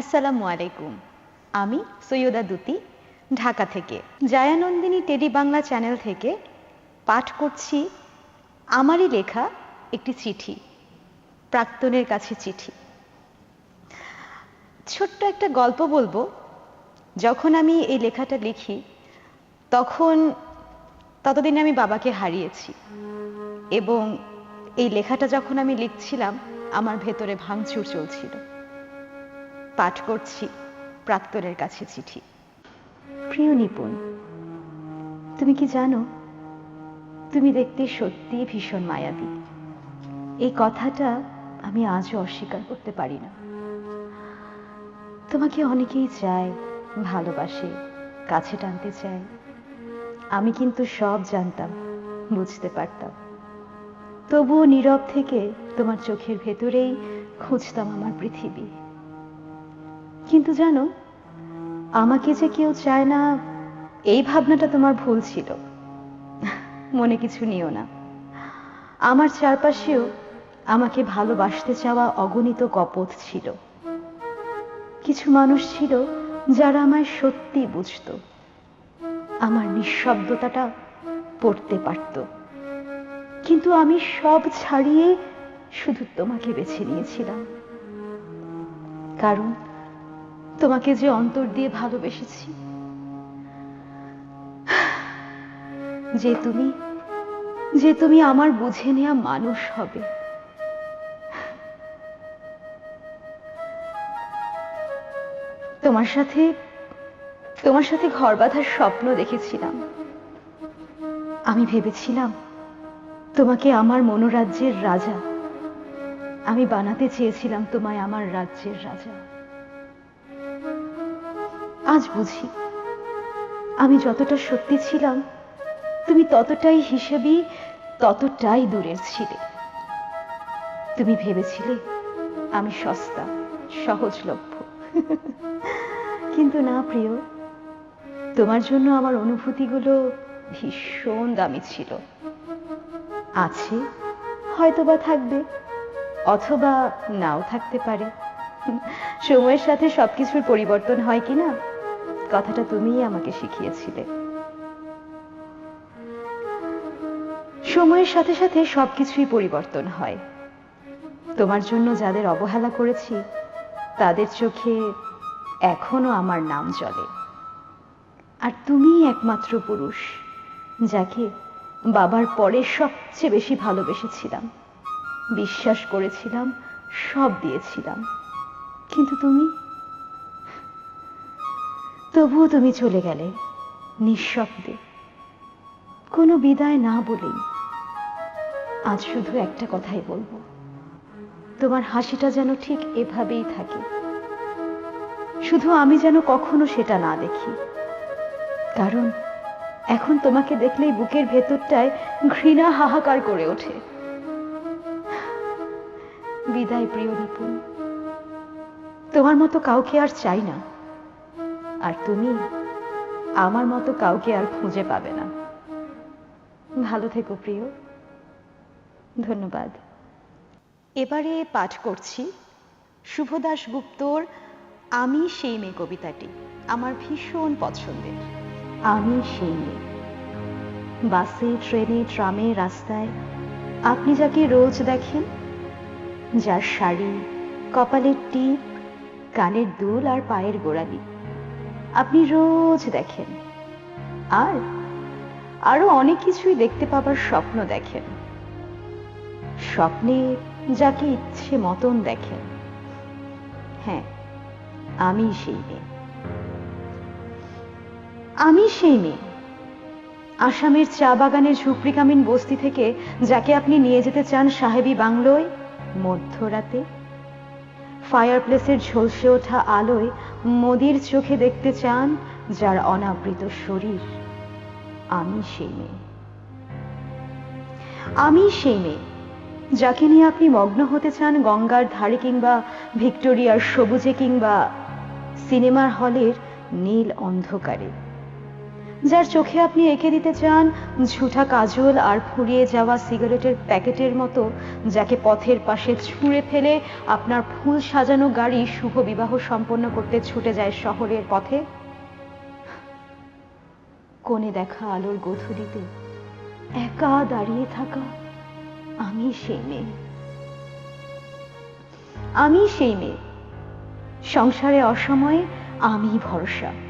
আসসালামু আলাইকুম। আমি সৈয়দা দুতি, ঢাকা থেকে। জায়ানন্দিনী টেডি বাংলা চ্যানেল থেকে পাঠ করছি আমারই লেখা একটি চিঠি, প্রাক্তনের কাছে চিঠি। ছোট্ট একটা গল্প বলব। যখন আমি এই লেখাটা লিখি, তখন ততদিনে আমি বাবাকে হারিয়েছি এবং এই লেখাটা যখন আমি লিখছিলাম, আমার ভেতরে ভাঙচুর চলছিল। পাঠ করছি, প্রাক্তনের কাছে চিঠি। প্রিয় নিপুণ, তুমি কি জানো, তুমি দেখতে সত্যি ভীষণ মায়াবী। এই কথাটা আমি আজও অস্বীকার করতে পারি না। তোমাকে অনেকেই চায়, ভালোবাসে, কাছে টানতে চায়। আমি কিন্তু সব জানতাম, বুঝতে পারতাম। তবুও নীরব থেকে তোমার চোখের ভেতরেই খুঁজতাম আমার পৃথিবী। কিন্তু জানো, আমাকে যে কেউ চায় না, এই ভাবনাটা তোমার ভুল ছিল। মনে কিছু নিও না। আমার চারপাশেও আমাকে ভালোবাসতে চাওয়া অগণিত কপথ ছিল। কিছু মানুষ ছিল যারা আমায় সত্যি বুঝত। আমার নিঃশব্দতাটা পড়তে পারত। কিন্তু আমি সব ছাড়িয়ে শুধু তোমাকে বেছে নিয়েছিলাম। কারণ তোমাকে যে অন্তর দিয়ে ভালোবেসেছি, যে তুমি যে তুমি আমার বুঝে নেওয়া মানুষ হবে। তোমার সাথে তোমার সাথে ঘর বাঁধার স্বপ্ন দেখেছিলাম। আমি ভেবেছিলাম, তোমাকে আমার মনোরাজ্যের রাজা। আমি বানাতে চেয়েছিলাম তোমায় আমার রাজ্যের রাজা। আজ বুঝি। আমি যতটা সত্যি ছিলাম, তুমি ততটাই হিসেবেই ততটাই দূরের ছিলে। তুমি ভেবেছিলে আমি সস্তা, সহজলভ্য। কিন্তু না, প্রিয়, তোমার জন্য আমার অনুভূতিগুলো ভীষণ দামি ছিল। আছে, হয়তোবা থাকবে, অথবা নাও থাকতে পারে। সময়ের সাথে সবকিছুর পরিবর্তন হয় কি না কথাটা তুমিই আমাকে শিখিয়েছিলে। সময়ের সাথে সাথে সবকিছুই পরিবর্তন হয়। তোমার জন্য যাদের অবহেলা করেছি, তাদের চোখে এখনও আমার নাম চলে আর তুমিই একমাত্র পুরুষ, যাকে বাবার পরে সবচেয়ে বেশি ভালোবেসেছিলাম। বিশ্বাস করেছিলাম, সব দিয়েছিলাম। কিন্তু তুমি? তবুও তুমি চলে গেলে, নিঃশব্দে। কোনো বিদায় না বলেই আজ শুধু একটা কথাই বলব। তোমার হাসিটা যেন ঠিক এভাবেই থাকে। শুধু আমি যেন কখনো সেটা না দেখি। কারণ এখন তোমাকে দেখলেই বুকের ভেতরটায় ঘৃণা হাহাকার করে ওঠে। বিদায়, প্রিয় নিপুণ তোমার মতো কাউকে আর চাই না। আর তুমি আমার মতো কাউকে আর খুঁজে পাবে না। ভালো থেকো প্রিয়। ধন্যবাদ। এবারে পাঠ করছি শুভদাস গুপ্তর আমি সেই মেয়ে কবিতাটি আমার ভীষণ পছন্দের। আমি সেই মেয়ে। বাসে ট্রেনে ট্রামে রাস্তায় আপনি যাকে রোজ দেখেন যার শাড়ি কপালের টিপ কানের দুল আর পায়ের গোড়ালি। আপনি রোজ দেখেন। আর আরও অনেক কিছুই দেখতে পাবার স্বপ্ন দেখেন। স্বপ্নে যাকে ইচ্ছে মতন দেখেন। হ্যাঁ আমি সেই মেয়ে। আমি সেই মেয়ে। আসামের চা বাগানের ঝুপড়িকামিন বস্তি থেকে যাকে আপনি নিয়ে যেতে চান সাহেবী বাংলোয়, মধ্যরাতে ফায়ার প্লেসের ঝলসে ওঠা আলোয় মোদির চোখে দেখতে চান যার অনাবৃত শরীর। আমি সেই মেয়ে। আমি সেই মেয়ে, যাকে নিয়ে আপনি মগ্ন হতে চান গঙ্গার ধারে কিংবা ভিক্টোরিয়ার সবুজে কিংবা সিনেমার হলের নীল অন্ধকারে। যার চোখে আপনি এঁকে দিতে চান, ঝুঠা কাজল আর ফুরিয়ে যাওয়া সিগারেটের প্যাকেটের মতো, যাকে পথের পাশে ছুঁড়ে ফেলে আপনার ফুল সাজানো গাড়ি শুভ বিবাহ সম্পন্ন করতে ছুটে যায় শহরের পথে। কোণে দেখা আলোর গধূলিতে, একা দাঁড়িয়ে থাকা আমি সেই মেয়ে। আমি সেই মেয়ে। সংসারে অসময়ে আমি ভরসা।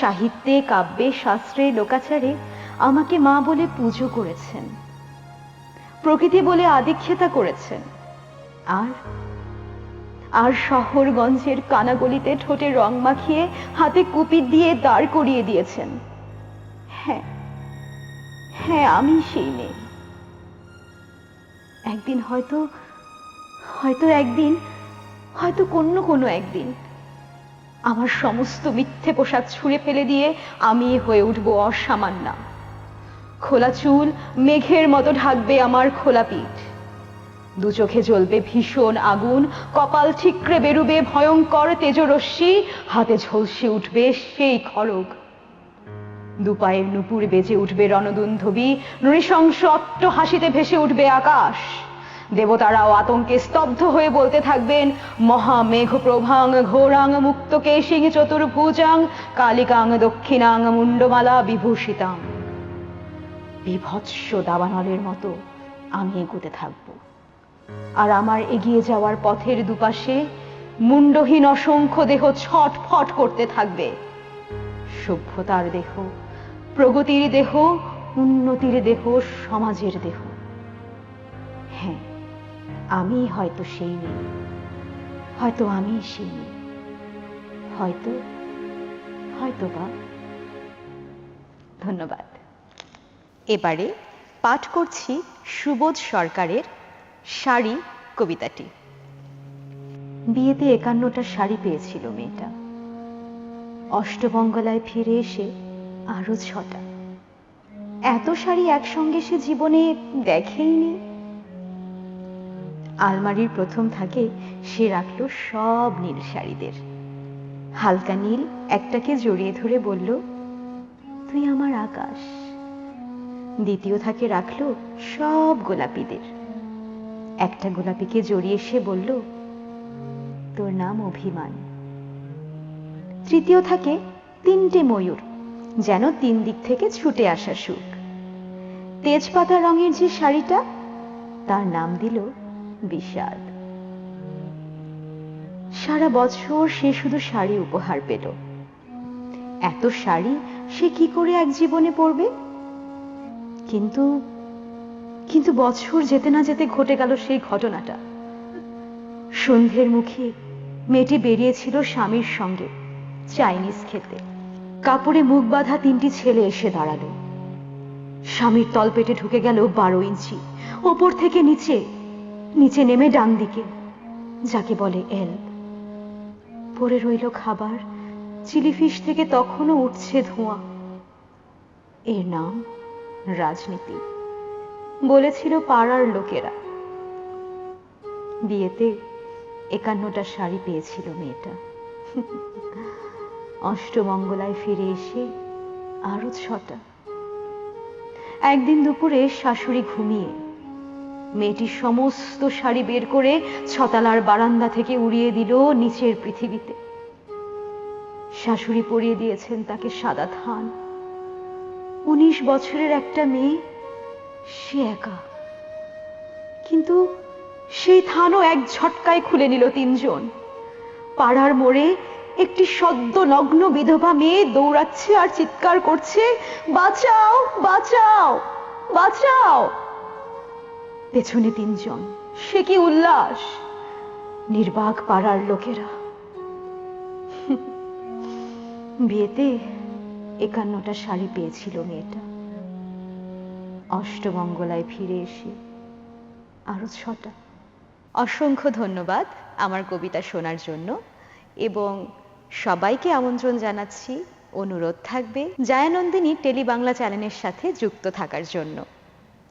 সাহিত্যে, কাব্যে, শাস্ত্রে, লোকাচারে আমাকে মা বলে পুজো করেছেন। প্রকৃতি বলে আদিক্ষেতা করেছেন। আর আর শহরগঞ্জের কানাগলিতে ঠোঁটে রং মাখিয়ে হাতে কুপির দিয়ে দাঁড় করিয়ে দিয়েছেন। হ্যাঁ হ্যাঁ আমি সেই মেয়ে। একদিন হয়তো হয়তো একদিন, হয়তো কোনো কোনো একদিন আমার সমস্ত মিথ্যে পোশাক ছুঁড়ে ফেলে দিয়ে আমি হয়ে উঠব অসামান্যা খোলা চুল, মেঘের মতো ঢাকবে আমার খোলা পিঠ। দু চোখে জ্বলবে ভীষণ আগুন, কপাল ঠিকরে বেরুবে ভয়ঙ্কর তেজরশ্মি, হাতে ঝলসে উঠবে সেই খড়গ। দুপায়ের নুপুর বেজে উঠবে রণদুন্ধবী, নৃশংস অট্ট হাসিতে ভেসে উঠবে আকাশ। দেবতারাও আতঙ্কে স্তব্ধ হয়ে বলতে থাকবেন, মহামেঘ প্রভাং ঘোরাং মুক্ত কেশিং চতুর্ভুজাং, কালিকাং দক্ষিণাং মুন্ডমালা বিভূষিতাং বিভৎস দাবানলের মতো আমি এগোতে থাকব। আর আমার এগিয়ে যাওয়ার পথের দুপাশে মুন্ডহীন অসংখ্য দেহ ছটফট করতে থাকবে। সভ্যতার দেহ, প্রগতির দেহ, উন্নতির দেহ, সমাজের দেহ। হ্যাঁ আমি হয়তো সেই মেয়ে। হয়তো আমি সেই মেয়ে। হয়তো হয়তো বা ধন্যবাদ। এবারে পাঠ করছি সুবোধ সরকারের শাড়ি কবিতাটি। বিয়েতে একান্নটা শাড়ি পেয়েছিল মেয়েটা। অষ্টমঙ্গলায় ফিরে এসে আরও ছটা। এত শাড়ি একসঙ্গে সে জীবনে দেখেইনি? আলমারির প্রথম থাকে, সে রাখল সব নীল শাড়িদের। হালকা নীল একটাকে জড়িয়ে ধরে বলল, তুই আমার আকাশ। দ্বিতীয় থাকে রাখল সব গোলাপিদের। একটা গোলাপিকে জড়িয়ে সে বলল, তোর নাম অভিমান। তৃতীয় থাকে তিনটে ময়ূর, যেন তিন দিক থেকে ছুটে আসা সুখ। তেজপাতা রঙের যে শাড়িটা, তার নাম দিল বিষাদ। সারা বছর সে শুধু শাড়ি উপহার পেল। এত শাড়ি সে কি করে এক জীবনে পরবে? কিন্তু কিন্তু বছর যেতে না যেতে ঘটে গেল সেই ঘটনাটা। সন্ধ্যের মুখে মেয়েটি বেরিয়েছিল স্বামীর সঙ্গে চাইনিজ খেতে। কাপড়ে মুখ বাঁধা তিনটি ছেলে এসে দাঁড়াল। স্বামীর তলপেটে ঢুকে গেল বারো ইঞ্চি। ওপর থেকে নিচে নিচে নেমে ডান দিকে, যাকে বলে এল। পড়ে রইল খাবার চিলিফিশ থেকে তখনও উঠছে ধোঁয়া। এর নাম রাজনীতি, বলেছিল পাড়ার লোকেরা। বিয়েতে একান্নটা শাড়ি পেয়েছিল মেয়েটা। অষ্টমঙ্গলায় ফিরে এসে আরও ছটা। একদিন দুপুরে শাশুড়ি ঘুমিয়ে মেয়েটি সমস্ত শাড়ি বের করে ছতালার বারান্দা থেকে উড়িয়ে দিল নিচের পৃথিবীতে। শাশুড়ি পরিয়ে দিয়েছেন তাকে সাদা ধান উনিশ বছরের একটা মেয়ে, সে একা। কিন্তু সেই থানও এক ঝটকায় খুলে নিল তিনজন। পাড়ার মোড়ে একটি সদ্য নগ্ন বিধবা মেয়ে দৌড়াচ্ছে আর চিৎকার করছে, বাঁচাও বাঁচাও বাঁচাও! পেছনে তিনজন। সে কি উল্লাস? নির্বাক পাড়ার লোকেরা। বিয়েতে একান্নটা শাড়ি পেয়েছিল মেয়েটা। অষ্টমঙ্গলায় ফিরে এসে আরও ছটা। অসংখ্য ধন্যবাদ আমার কবিতা শোনার জন্য এবং সবাইকে আমন্ত্রণ জানাচ্ছি। অনুরোধ থাকবে জায়ানন্দিনী টেলি বাংলা চ্যানেলের সাথে যুক্ত থাকার জন্য।